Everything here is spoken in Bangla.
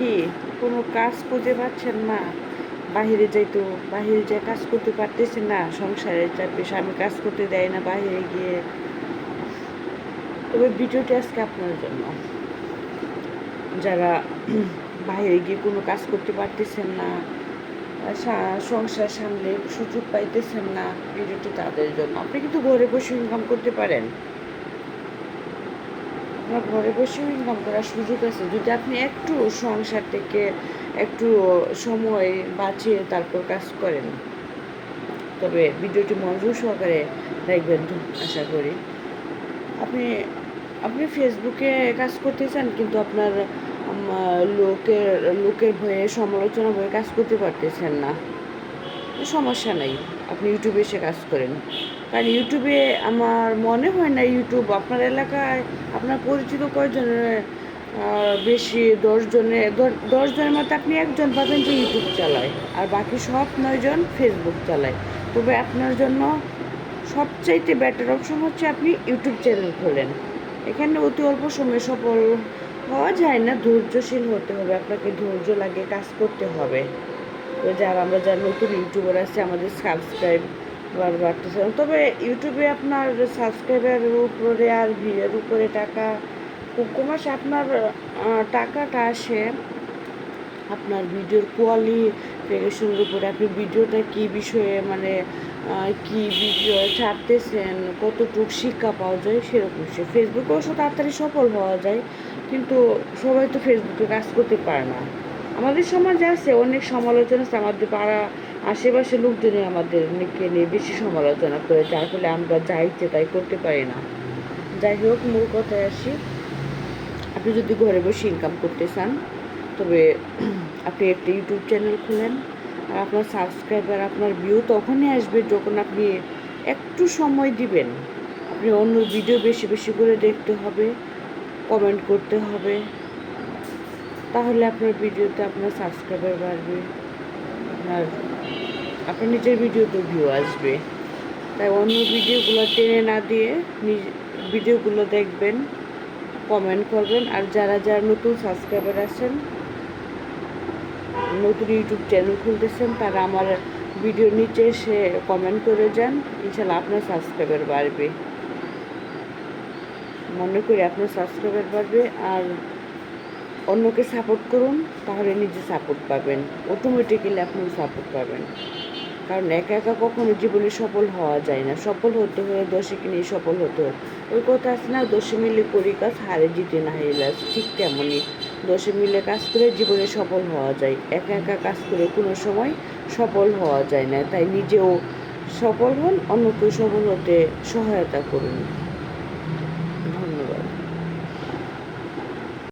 কি কোনো কাজ খুঁজে পাচ্ছেন না। বাহিরে যাইতো বাহিরে যে কাজ করতে পারতেছেন না। সংসারের চাপে স্বামী কাজ করতে দেয় না বাহিরে গিয়ে। তবে ভিডিওটি আজকে আপনার জন্য। যারা বাইরে গিয়ে কোনো কাজ করতে পারতেছেন না সংসার সামলে সুযোগ পাইতেছেন না, ভিডিওটি তাদের জন্য। আপনি কিন্তু ঘরে বসে ইনকাম করতে পারেন। আপনার ঘরে বসেও ইনকাম করার সুযোগ আছে। যদি আপনি একটু সংসার থেকে একটু সময় বাঁচিয়ে তারপর কাজ করেন, তবে ভিডিওটি মনোযোগ সহকারে দেখবেন আশা করি। আপনি আপনি ফেসবুকে কাজ করতে চান, কিন্তু আপনার লোকের লোকের ভয়ে, সমালোচনা ভয়ে কাজ করতে পারতেছেন না। সমস্যা নাই। আপনি ইউটিউবে এসে কাজ করেন। কারণ ইউটিউবে আমার মনে হয় না ইউটিউব আপনার এলাকায় আপনার পরিচিত কয়জনের বেশি দশজনে দশজনের মধ্যে আপনি একজন পাবেন যে ইউটিউব চালায়, আর বাকি সব নয়জন ফেসবুক চালায়। তবে আপনার জন্য সবচাইতে বেটার অপশন হচ্ছে আপনি ইউটিউব চ্যানেল খোলেন। এখানে অতি অল্প সময়ে সফল হওয়া যায় না, ধৈর্যশীল হতে হবে, আপনাকে ধৈর্য লাগে কাজ করতে হবে। তো যারা আমরা যারা নতুন ইউটিউবার আছে, আমাদের সাবস্ক্রাইব বাড়তেছে না। তবে ইউটিউবে আপনার সাবস্ক্রাইবারের উপরে আর ভিড়ের উপরে টাকা খুব কম আপনার টাকাটা আসে, আপনার ভিডিওর কোয়ালিফিকেশনের উপরে আপনি ভিডিওটা কি বিষয়ে মানে কি ভিডিও ছাড়তেছেন, কতটুকু শিক্ষা পাওয়া যায় সেরকম সে ফেসবুকে অবশ্য তাড়াতাড়ি সফল হওয়া যায়, কিন্তু সবাই তো ফেসবুকে কাজ করতে পারে না আমাদের সমাজে আছে, অনেক সমালোচনা আছে, আমাদের পাড়া আশেপাশে লোকজনই আমাদের নিকে নিয়ে বেশি সমালোচনা করে, যার ফলে আমরা যা ইচ্ছে তাই করতে পারি না। যাই হোক, মূল কথায় আসি। আপনি যদি ঘরে বসে ইনকাম করতে চান, তবে আপনি একটা ইউটিউব চ্যানেল খুলেন, আর আপনার সাবস্ক্রাইবার আপনার ভিউ তখনই আসবে যখন আপনি একটু সময় দিবেন। আপনি অন্য ভিডিও বেশি বেশি করে দেখতে হবে কমেন্ট করতে হবে। তাহলে আপনার ভিডিওতে আপনার সাবস্ক্রাইবার বাড়বে। আপনার আপনার নিজের ভিডিওতে ভিউ আসবে। তাই অন্য ভিডিওগুলো টেনে না দিয়ে নিজ ভিডিওগুলো দেখবেন কমেন্ট করবেন। আর যারা যারা নতুন সাবস্ক্রাইবার আছেন, নতুন ইউটিউব চ্যানেল খুলতেছেন, তারা আমার ভিডিও নিচে এসে কমেন্ট করে যান। ইনশাল্লাহ আপনার সাবস্ক্রাইবার বাড়বে। মনে করি আপনার সাবস্ক্রাইবার বাড়বে। আর অন্যকে সাপোর্ট করুন, তাহলে নিজে সাপোর্ট পাবেন। অটোমেটিক্যালি আপনি সাপোর্ট পাবেন। কারণ একা একা কখনো জীবনে সফল হওয়া যায় না। সফল হতে হলে দশকে নিয়ে সফল হতে হয় ওই কথা আছে না, দশে মিলে করি কাজ, হারে জিতে না হেলাস ঠিক তেমনই দশে মিলে কাজ করে জীবনে সফল হওয়া যায়। একা একা কাজ করে কোনো সময় সফল হওয়া যায় না। তাই নিজেও সফল হন অন্যকে সফল হতে সহায়তা করুন।